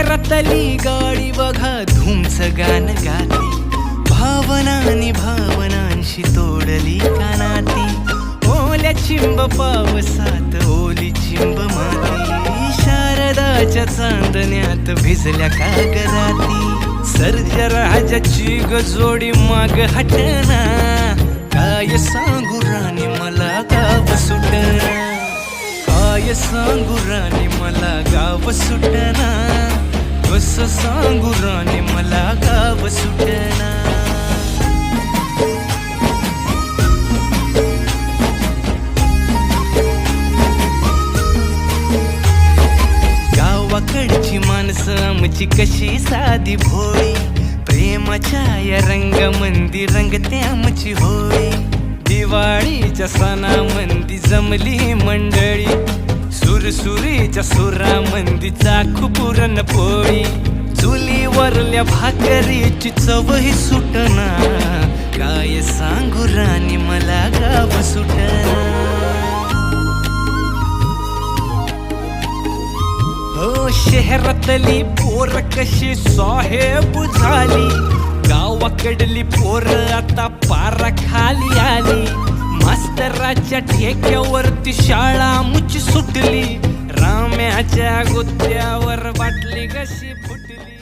रतली गाडी बघा धुमच गाणं गाती. भावनानी भावनांशी तोडली कानाती. ओल्या चिंब पावसात ओली चिंब माती. शारदाच्या चांदण्यात भिजल्या कागराती सर्जराजाची गजोडी माग हटना. काय सांगू राणी मला गाव सुटना. काय सांगू राणी मला गाव सुटना. कस सांगू राणे मला गाव सुटना गावाकडची माणसं आमची कशी साधी भोळी. प्रेमाच्या या रंगमंदी रंगते आमची होळी. दिवाळीच्या सणामंदी जमली मंडळी. सुरसुरीच्या सुरा मंदीचा पुरण पोळी. चुलीवरल्या भाकरीची चवही सुटना. काय सांगू राणी मला गाव सुटना. हो शहरातली पोर कशी साहेब झाली गावाकडली पोर आता पारा खाली आली. दराच्या ठेक्यावरती शाळा मुची सुटली. राम्याच्या गुत्त्यावर बाटली कशी फुटली.